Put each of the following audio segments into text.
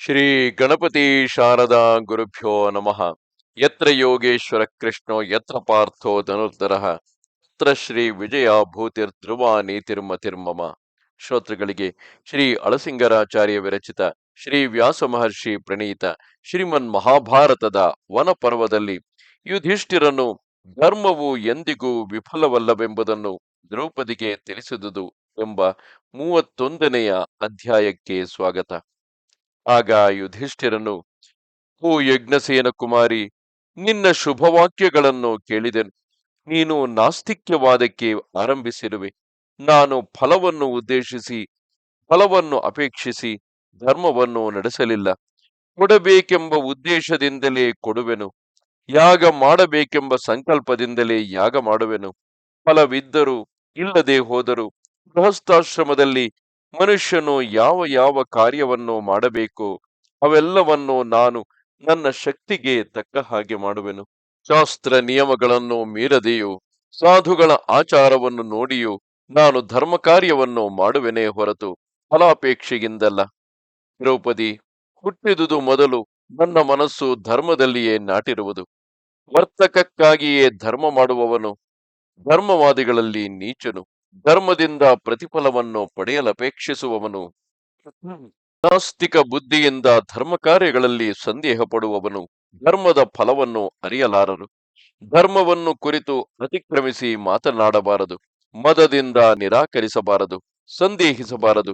ಶ್ರೀ ಗಣಪತಿ ಶಾರದಾ ಗುರುಭ್ಯೋ ನಮಃ. ಯತ್ರ ಯೋಗೇಶ್ವರ ಕೃಷ್ಣೋ, ಯತ್ರ ಪಾರ್ಥೋ ಧನುರ್ಧರ ತತ್ರ ಶ್ರೀ ವಿಜಯ ಭೂತಿರ್ ಧ್ರುವ ನೀತಿರ್ಮತಿರ್ಮಮ ಶ್ರೋತೃಗಳಿಗೆ ಶ್ರೀ ಅಳಸಿಂಗರಾಚಾರ್ಯ ವಿರಚಿತ ಶ್ರೀ ವ್ಯಾಸ ಮಹರ್ಷಿ ಪ್ರಣೀತ ಶ್ರೀಮನ್ ಮಹಾಭಾರತದ ವನಪರ್ವದಲ್ಲಿ ಯುಧಿಷ್ಠಿರನು ಧರ್ಮವು ಎಂದಿಗೂ ವಿಫಲವಲ್ಲವೆಂಬುದನ್ನು ದ್ರೌಪದಿಗೆ ತಿಳಿಸಿದುದು ಎಂಬ ಮೂವತ್ತೊಂದನೆಯ ಅಧ್ಯಾಯಕ್ಕೆ ಸ್ವಾಗತ. ಆಗ ಯುಧಿಷ್ಠಿರನು ಓ ಯಜ್ಞಸೇನ ಕುಮಾರಿ, ನಿನ್ನ ಶುಭವಾಕ್ಯಗಳನ್ನು ಕೇಳಿದೆನು. ನೀನು ನಾಸ್ತಿಕ್ಯವಾದಕ್ಕೆ ಆರಂಭಿಸಿರುವೆ. ನಾನು ಫಲವನ್ನು ಉದ್ದೇಶಿಸಿ, ಫಲವನ್ನು ಅಪೇಕ್ಷಿಸಿ ಧರ್ಮವನ್ನು ನಡೆಸಲಿಲ್ಲ. ಕೊಡಬೇಕೆಂಬ ಉದ್ದೇಶದಿಂದಲೇ ಕೊಡುವೆನು. ಯಾಗ ಮಾಡಬೇಕೆಂಬ ಸಂಕಲ್ಪದಿಂದಲೇ ಯಾಗ ಮಾಡುವೆನು. ಫಲವಿದ್ದರೂ, ಇಲ್ಲದೆ ಹೋದರೂ, ಗೃಹಸ್ಥಾಶ್ರಮದಲ್ಲಿ ಮನುಷ್ಯನು ಯಾವ ಯಾವ ಕಾರ್ಯವನ್ನು ಮಾಡಬೇಕು, ಅವೆಲ್ಲವನ್ನು ನಾನು ನನ್ನ ಶಕ್ತಿಗೆ ತಕ್ಕ ಹಾಗೆ ಮಾಡುವೆನು. ಶಾಸ್ತ್ರ ನಿಯಮಗಳನ್ನು ಮೀರದೆಯೂ, ಸಾಧುಗಳ ಆಚಾರವನ್ನು ನೋಡಿಯೂ ನಾನು ಧರ್ಮ ಕಾರ್ಯವನ್ನು ಮಾಡುವೆನೇ ಹೊರತು ಫಲಾಪೇಕ್ಷೆಯಿಂದಲ್ಲ. ದ್ರೌಪದಿ, ಹುಟ್ಟಿದುದು ಮೊದಲು ನನ್ನ ಮನಸ್ಸು ಧರ್ಮದಲ್ಲಿಯೇ ನಾಟಿರುವುದು. ವರ್ತಕಕ್ಕಾಗಿಯೇ ಧರ್ಮ ಮಾಡುವವನು ಧರ್ಮವಾದಿಗಳಲ್ಲಿ ನೀಚನು. ಧರ್ಮದಿಂದ ಪ್ರತಿಫಲವನ್ನು ಪಡೆಯಲಪೇಕ್ಷಿಸುವವನು. ನಾಸ್ತಿಕ ಬುದ್ಧಿಯಿಂದ ಧರ್ಮ ಕಾರ್ಯಗಳಲ್ಲಿ ಸಂದೇಹ ಪಡುವವನು ಧರ್ಮದ ಫಲವನ್ನು ಅರಿಯಲಾರರು ಧರ್ಮವನ್ನು ಕುರಿತು ಅತಿಕ್ರಮಿಸಿ ಮಾತನಾಡಬಾರದು. ಮದದಿಂದ ನಿರಾಕರಿಸಬಾರದು. ಸಂದೇಹಿಸಬಾರದು.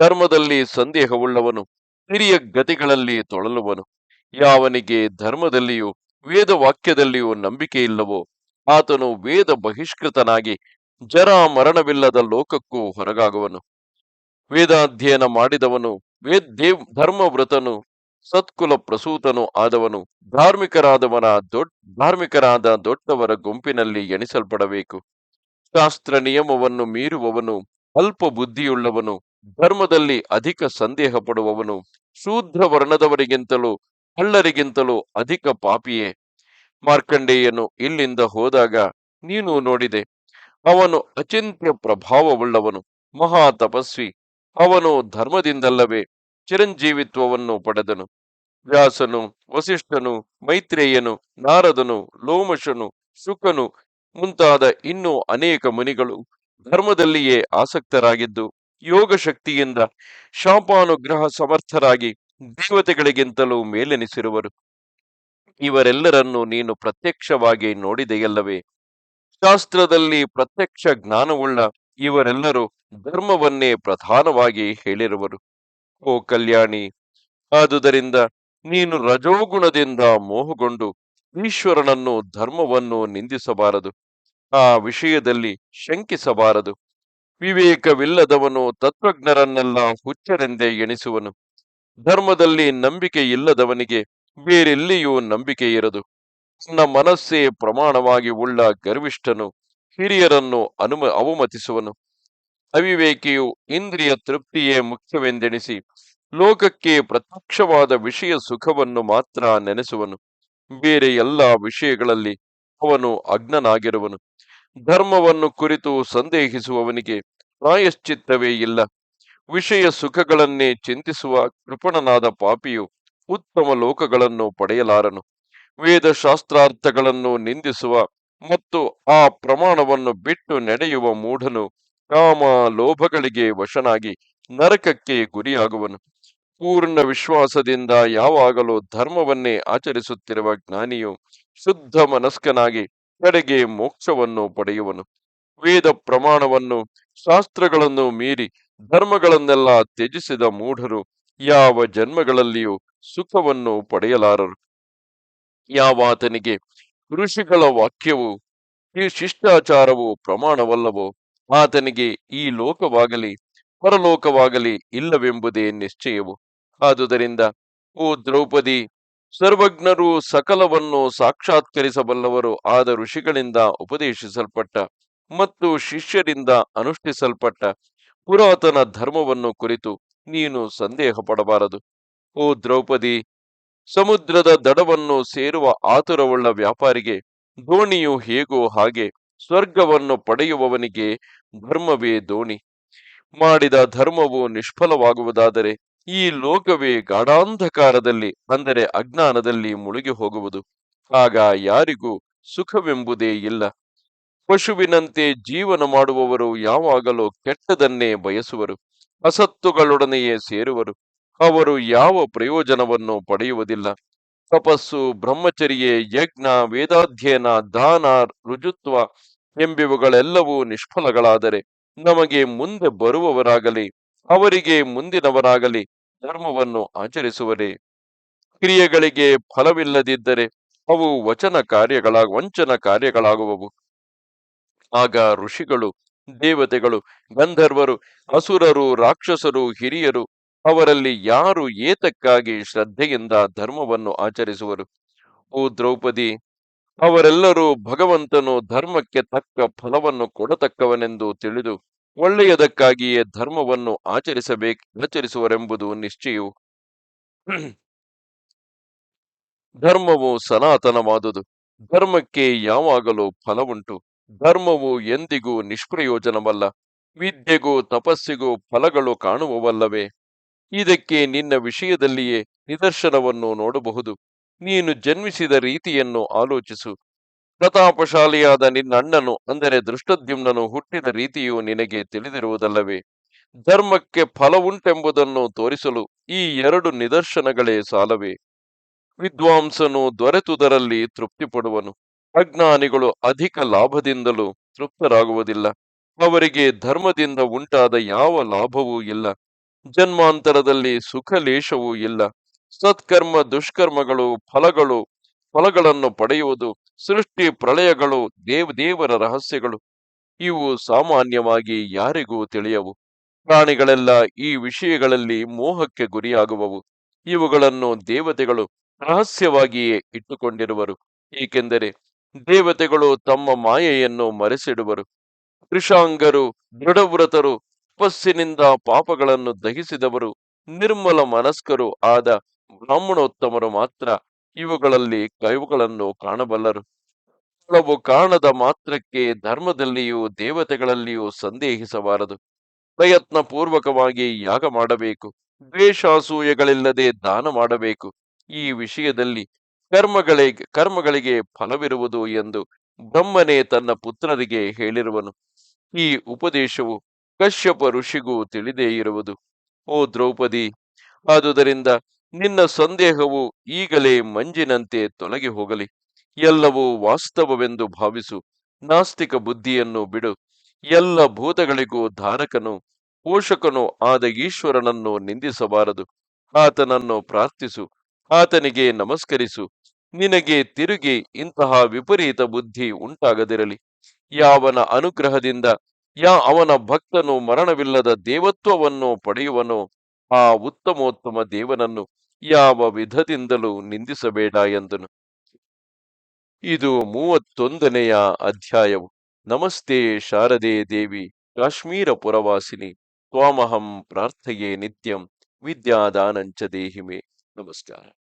ಧರ್ಮದಲ್ಲಿ ಸಂದೇಹವುಳ್ಳವನು. ಹಿರಿಯ ಗತಿಗಳಲ್ಲಿ ತೊಳಲುವನು. ಯಾವನಿಗೆ ಧರ್ಮದಲ್ಲಿಯೂ ವೇದ ವಾಕ್ಯದಲ್ಲಿಯೂ ನಂಬಿಕೆ ಇಲ್ಲವೋ ಆತನು ವೇದ ಬಹಿಷ್ಕೃತನಾಗಿ ಜರ ಮರಣವಿಲ್ಲದ ಲೋಕಕ್ಕೂ ಹೊರಗಾಗುವನು. ವೇದಾಧ್ಯಯನ ಮಾಡಿದವನು, ವೇದ್ ಧರ್ಮವ್ರತನು, ಸತ್ಕುಲ ಪ್ರಸೂತನು ಆದವನು, ಧಾರ್ಮಿಕರಾದವನ ದೊಡ್ಡ ಧಾರ್ಮಿಕರಾದ ದೊಡ್ಡವರ ಗುಂಪಿನಲ್ಲಿ ಎಣಿಸಲ್ಪಡಬೇಕು. ಶಾಸ್ತ್ರ ನಿಯಮವನ್ನು ಮೀರುವವನು, ಅಲ್ಪ ಬುದ್ಧಿಯುಳ್ಳವನು, ಧರ್ಮದಲ್ಲಿ ಅಧಿಕ ಸಂದೇಹ ಪಡುವವನು, ಶೂದ್ರ ವರ್ಣದವರಿಗಿಂತಲೂ, ಹಳ್ಳರಿಗಿಂತಲೂ ಅಧಿಕ ಪಾಪಿಯೇ. ಮಾರ್ಕಂಡೇಯನು ಇಲ್ಲಿಂದ ಹೋದಾಗ, ನೀನು ನೋಡಿದೆ ಅವನು ಅಚಿಂತ್ಯ ಪ್ರಭಾವವುಳ್ಳವನು, ಮಹಾ ತಪಸ್ವಿ. ಅವನು ಧರ್ಮದಿಂದಲ್ಲವೇ ಚಿರಂಜೀವಿತ್ವವನ್ನು ಪಡೆದನು. ವ್ಯಾಸನು, ವಸಿಷ್ಠನು, ಮೈತ್ರೇಯನು, ನಾರದನು, ಲೋಮಶನು, ಶುಕನು ಮುಂತಾದ ಇನ್ನೂ ಅನೇಕ ಮುನಿಗಳು ಧರ್ಮದಲ್ಲಿಯೇ ಆಸಕ್ತರಾಗಿದ್ದು ಯೋಗ ಶಕ್ತಿಯಿಂದ ಶಾಪಾನುಗ್ರಹ ಸಮರ್ಥರಾಗಿ ದೇವತೆಗಳಿಗಿಂತಲೂ ಮೇಲೆನಿಸಿರುವರು. ಇವರೆಲ್ಲರನ್ನು ನೀನು ಪ್ರತ್ಯಕ್ಷವಾಗಿ ನೋಡಿದೆಯಲ್ಲವೇ? ಶಾಸ್ತ್ರದಲ್ಲಿ ಪ್ರತ್ಯಕ್ಷ ಜ್ಞಾನವುಳ್ಳ ಇವರೆಲ್ಲರೂ ಧರ್ಮವನ್ನೇ ಪ್ರಧಾನವಾಗಿ ಹೇಳಿರುವರು. ಓ ಕಲ್ಯಾಣಿ, ಆದುದರಿಂದ ನೀನು ರಜೋಗುಣದಿಂದ ಮೋಹಗೊಂಡು ಈಶ್ವರನನ್ನು ಧರ್ಮವನ್ನು ನಿಂದಿಸಬಾರದು. ಆ ವಿಷಯದಲ್ಲಿ ಶಂಕಿಸಬಾರದು. ವಿವೇಕವಿಲ್ಲದವನು ತತ್ವಜ್ಞರನ್ನೆಲ್ಲ ಹುಚ್ಚರೆಂದೇ ಎಣಿಸುವನು. ಧರ್ಮದಲ್ಲಿ ನಂಬಿಕೆ ಇಲ್ಲದವನಿಗೆ ಬೇರೆಲ್ಲಿಯೂ ನಂಬಿಕೆ ಇರದು ತನ್ನ ಮನಸ್ಸೇ ಪ್ರಮಾಣವಾಗಿ ಉಳ್ಳ ಗರ್ವಿಷ್ಠನು, ಹಿರಿಯರನ್ನು ಅನುಮ, ಅವಮತಿಸುವನು. ಅವಿವೇಕಿಯು ಇಂದ್ರಿಯ ತೃಪ್ತಿಯೇ ಮುಖ್ಯವೆಂದೆಣಿಸಿ ಲೋಕಕ್ಕೆ ಪ್ರತ್ಯಕ್ಷವಾದ ವಿಷಯ ಸುಖವನ್ನು ಮಾತ್ರ ನೆನೆಸುವನು. ಬೇರೆ ಎಲ್ಲ ವಿಷಯಗಳಲ್ಲಿ ಅವನು ಅಗ್ನನಾಗಿರುವನು ಧರ್ಮವನ್ನು ಕುರಿತು ಸಂದೇಹಿಸುವವನಿಗೆ ಪ್ರಾಯಶ್ಚಿತ್ತವೇ ಇಲ್ಲ. ವಿಷಯ ಸುಖಗಳನ್ನೇ ಚಿಂತಿಸುವ ಕೃಪಣನಾದ ಪಾಪಿಯು ಉತ್ತಮ ಲೋಕಗಳನ್ನು ಪಡೆಯಲಾರನು. ವೇದ ಶಾಸ್ತ್ರಾರ್ಥಗಳನ್ನು ನಿಂದಿಸುವ ಮತ್ತು ಆ ಪ್ರಮಾಣವನ್ನು ಬಿಟ್ಟು ನಡೆಯುವ ಮೂಢನು ಕಾಮ ಲೋಭಗಳಿಗೆ ವಶನಾಗಿ ನರಕಕ್ಕೆ ಗುರಿಯಾಗುವನು. ಪೂರ್ಣ ವಿಶ್ವಾಸದಿಂದ ಯಾವಾಗಲೂ ಧರ್ಮವನ್ನೇ ಆಚರಿಸುತ್ತಿರುವ ಜ್ಞಾನಿಯು ಶುದ್ಧ ಮನಸ್ಕನಾಗಿ ಕಡೆಗೆ ಮೋಕ್ಷವನ್ನು ಪಡೆಯುವನು. ವೇದ ಪ್ರಮಾಣವನ್ನು, ಶಾಸ್ತ್ರಗಳನ್ನು ಮೀರಿ ಧರ್ಮಗಳನ್ನೆಲ್ಲ ತ್ಯಜಿಸಿದ ಮೂಢರು ಯಾವ ಜನ್ಮಗಳಲ್ಲಿಯೂ ಸುಖವನ್ನು ಪಡೆಯಲಾರರು. ಯಾವಾತನಿಗೆ ಋಷಿಗಳ ವಾಕ್ಯವು, ಈ ಶಿಷ್ಟಾಚಾರವು ಪ್ರಮಾಣವಲ್ಲವೋ, ಆತನಿಗೆ ಈ ಲೋಕವಾಗಲಿ, ಪರಲೋಕವಾಗಲಿ ಇಲ್ಲವೆಂಬುದೇ ನಿಶ್ಚಯವು. ಆದುದರಿಂದ, ಓ ದ್ರೌಪದಿ, ಸರ್ವಜ್ಞರು ಸಕಲವನ್ನು ಸಾಕ್ಷಾತ್ಕರಿಸಬಲ್ಲವರು ಆದ ಋಷಿಗಳಿಂದ ಉಪದೇಶಿಸಲ್ಪಟ್ಟ ಮತ್ತು ಶಿಷ್ಯರಿಂದ ಅನುಷ್ಠಿಸಲ್ಪಟ್ಟ ಪುರಾತನ ಧರ್ಮವನ್ನು ಕುರಿತು ನೀನು ಸಂದೇಹ ಪಡಬಾರದು ಓ ದ್ರೌಪದಿ ಸಮುದ್ರದ ದಡವನ್ನು ಸೇರುವ ಆತುರವುಳ್ಳ ವ್ಯಾಪಾರಿಗೆ ದೋಣಿಯು ಹೇಗೋ ಹಾಗೆ ಸ್ವರ್ಗವನ್ನು ಪಡೆಯುವವನಿಗೆ ಧರ್ಮವೇ ದೋಣಿ. ಮಾಡಿದ ಧರ್ಮವು ನಿಷ್ಫಲವಾಗುವುದಾದರೆ ಈ ಲೋಕವೇ ಗಾಢಾಂಧಕಾರದಲ್ಲಿ, ಅಂದರೆ ಅಜ್ಞಾನದಲ್ಲಿ ಮುಳುಗಿ ಹೋಗುವುದು. ಆಗ ಯಾರಿಗೂ ಸುಖವೆಂಬುದೇ ಇಲ್ಲ. ಪಶುವಿನಂತೆ ಜೀವನ ಮಾಡುವವರು ಯಾವಾಗಲೂ ಕೆಟ್ಟದನ್ನೇ ಬಯಸುವರು. ಅಸತ್ತುಗಳೊಡನೆಯೇ ಸೇರುವರು. ಅವರು ಯಾವ ಪ್ರಯೋಜನವನ್ನು ಪಡೆಯುವುದಿಲ್ಲ. ತಪಸ್ಸು, ಬ್ರಹ್ಮಚರ್ಯೆ, ಯಜ್ಞ, ವೇದಾಧ್ಯಯನ, ದಾನ, ರುಜುತ್ವ ಎಂಬಿವುಗಳೆಲ್ಲವೂ ನಿಷ್ಫಲಗಳಾದರೆ ನಮಗೆ ಮುಂದೆ ಬರುವವರಾಗಲಿ, ಅವರಿಗೆ ಮುಂದಿನವರಾಗಲಿ ಧರ್ಮವನ್ನು ಆಚರಿಸುವರೆ. ಕ್ರಿಯೆಗಳಿಗೆ ಫಲವಿಲ್ಲದಿದ್ದರೆ ಅವು ವಚನ ಕಾರ್ಯಗಳ, ವಂಚನ ಕಾರ್ಯಗಳಾಗುವವು. ಆಗ ಋಷಿಗಳು, ದೇವತೆಗಳು, ಗಂಧರ್ವರು, ಅಸುರರು, ರಾಕ್ಷಸರು, ಹಿರಿಯರು ಅವರಲ್ಲಿ ಯಾರು ಏತಕ್ಕಾಗಿ ಶ್ರದ್ಧೆಯಿಂದ ಧರ್ಮವನ್ನು ಆಚರಿಸುವರು? ಓ ದ್ರೌಪದಿ, ಅವರೆಲ್ಲರೂ ಭಗವಂತನು ಧರ್ಮಕ್ಕೆ ತಕ್ಕ ಫಲವನ್ನು ಕೊಡತಕ್ಕವನೆಂದು ತಿಳಿದು ಒಳ್ಳೆಯದಕ್ಕಾಗಿಯೇ ಧರ್ಮವನ್ನು ಆಚರಿಸಬೇಕು, ಆಚರಿಸುವರೆಂಬುದು ನಿಶ್ಚಯವು. ಧರ್ಮವು ಸನಾತನವಾದುದು. ಧರ್ಮಕ್ಕೆ ಯಾವಾಗಲೂ ಫಲವುಂಟು. ಧರ್ಮವು ಎಂದಿಗೂ ನಿಷ್ಪ್ರಯೋಜನವಲ್ಲ. ವಿದ್ಯೆಗೂ ತಪಸ್ಸಿಗೂ ಫಲಗಳು ಕಾಣುವವಲ್ಲವೇ? ಇದಕ್ಕೆ ನಿನ್ನ ವಿಷಯದಲ್ಲಿಯೇ ನಿದರ್ಶನವನ್ನು ನೋಡಬಹುದು. ನೀನು ಜನ್ಮಿಸಿದ ರೀತಿಯನ್ನು ಆಲೋಚಿಸು. ಪ್ರತಾಪಶಾಲಿಯಾದ ನಿನ್ನಣ್ಣನು, ಅಂದರೆ ದೃಷ್ಟದ್ಯುಮ್ನನು ಹುಟ್ಟಿದ ರೀತಿಯು ನಿನಗೆ ತಿಳಿದಿರುವುದಲ್ಲವೇ? ಧರ್ಮಕ್ಕೆ ಫಲವುಂಟೆಂಬುದನ್ನು ತೋರಿಸಲು ಈ ಎರಡು ನಿದರ್ಶನಗಳೇ ಸಾಲವೇ? ವಿದ್ವಾಂಸನು ದೊರೆತುದರಲ್ಲಿ ತೃಪ್ತಿ ಪಡುವನು ಅಜ್ಞಾನಿಗಳು ಅಧಿಕ ಲಾಭದಿಂದಲೂ ತೃಪ್ತರಾಗುವುದಿಲ್ಲ. ಅವರಿಗೆ ಧರ್ಮದಿಂದ ಉಂಟಾದ ಯಾವ ಲಾಭವೂ ಇಲ್ಲ. ಜನ್ಮಾಂತರದಲ್ಲಿ ಸುಖ ಲೇಷವೂ ಇಲ್ಲ. ಸತ್ಕರ್ಮ, ದುಷ್ಕರ್ಮಗಳು, ಫಲಗಳು, ಫಲಗಳನ್ನು ಪಡೆಯುವುದು, ಸೃಷ್ಟಿ ಪ್ರಳಯಗಳು, ದೇವ, ದೇವರ ರಹಸ್ಯಗಳು, ಇವು ಸಾಮಾನ್ಯವಾಗಿ ಯಾರಿಗೂ ತಿಳಿಯವು. ಪ್ರಾಣಿಗಳೆಲ್ಲ ಈ ವಿಷಯಗಳಲ್ಲಿ ಮೋಹಕ್ಕೆ ಗುರಿಯಾಗುವವು. ಇವುಗಳನ್ನು ದೇವತೆಗಳು ರಹಸ್ಯವಾಗಿಯೇ ಇಟ್ಟುಕೊಂಡಿರುವರು. ಏಕೆಂದರೆ ದೇವತೆಗಳು ತಮ್ಮ ಮಾಯೆಯನ್ನು ಮರೆಸಿಡುವರು. ಕೃಷಾಂಗರು, ದೃಢವ್ರತರು ತಪಸ್ಸಿನಿಂದ ಪಾಪಗಳನ್ನು ದಹಿಸಿದವರು ನಿರ್ಮಲ ಮನಸ್ಕರು ಆದ ಬ್ರಾಹ್ಮಣೋತ್ತಮರು ಮಾತ್ರ ಇವುಗಳಲ್ಲಿ ಕೈವುಗಳನ್ನು ಕಾಣಬಲ್ಲರು. ಕೆಲವು ಕಾಣದ ಮಾತ್ರಕ್ಕೆ ಧರ್ಮದಲ್ಲಿಯೂ ದೇವತೆಗಳಲ್ಲಿಯೂ ಸಂದೇಹಿಸಬಾರದು. ಪ್ರಯತ್ನ ಪೂರ್ವಕವಾಗಿ ಯಾಗ ಮಾಡಬೇಕು, ದ್ವೇಷಾಸೂಯಗಳಿಲ್ಲದೆ ದಾನ ಮಾಡಬೇಕು. ಈ ವಿಷಯದಲ್ಲಿ ಕರ್ಮಗಳಿಗೆ ಕರ್ಮಗಳಿಗೆ ಫಲವಿರುವುದು ಎಂದು ಬ್ರಹ್ಮನೇ ತನ್ನ ಪುತ್ರರಿಗೆ ಹೇಳಿರುವನು. ಈ ಉಪದೇಶವು ಕಶ್ಯಪ ಋಷಿಗೂ ತಿಳಿದೇ ಇರುವುದು. ಓ ದ್ರೌಪದಿ, ಆದುದರಿಂದ ನಿನ್ನ ಸಂದೇಹವು ಈಗಲೇ ಮಂಜಿನಂತೆ ತೊಲಗಿ ಹೋಗಲಿ. ಎಲ್ಲವೂ ವಾಸ್ತವವೆಂದು ಭಾವಿಸು. ನಾಸ್ತಿಕ ಬುದ್ಧಿಯನ್ನು ಬಿಡು. ಎಲ್ಲ ಭೂತಗಳಿಗೂ ಧಾರಕನು, ಪೋಷಕನು ಆದ ಈಶ್ವರನನ್ನು ನಿಂದಿಸಬಾರದು. ಆತನನ್ನು ಪ್ರಾರ್ಥಿಸು. ಆತನಿಗೆ ನಮಸ್ಕರಿಸು. ನಿನಗೆ ತಿರುಗಿ ಇಂತಹ ವಿಪರೀತ ಬುದ್ಧಿ ಉಂಟಾಗದಿರಲಿ. ಯಾವನ ಅನುಗ್ರಹದಿಂದ ಯಾ ಅವನ ಭಕ್ತನು ಮರಣವಿಲ್ಲದ ದೇವತ್ವವನ್ನು ಪಡೆಯುವನು, ಆ ಉತ್ತಮೋತ್ತಮ ದೇವನನ್ನು ಯಾವ ವಿಧದಿಂದಲೂ ನಿಂದಿಸಬೇಡ ಎಂದನು. ಇದು ಮೂವತ್ತೊಂದನೆಯ ಅಧ್ಯಾಯವು. ನಮಸ್ತೆ ಶಾರದೆ ದೇವಿ, ಕಾಶ್ಮೀರ ಪುರವಾಸಿನಿ, ತ್ವಾಮಹಂ ಪ್ರಾರ್ಥಯೇ ನಿತ್ಯಂ, ವಿದ್ಯಾದಾನಂಚ ದೇಹಿಮೆ. ನಮಸ್ಕಾರ.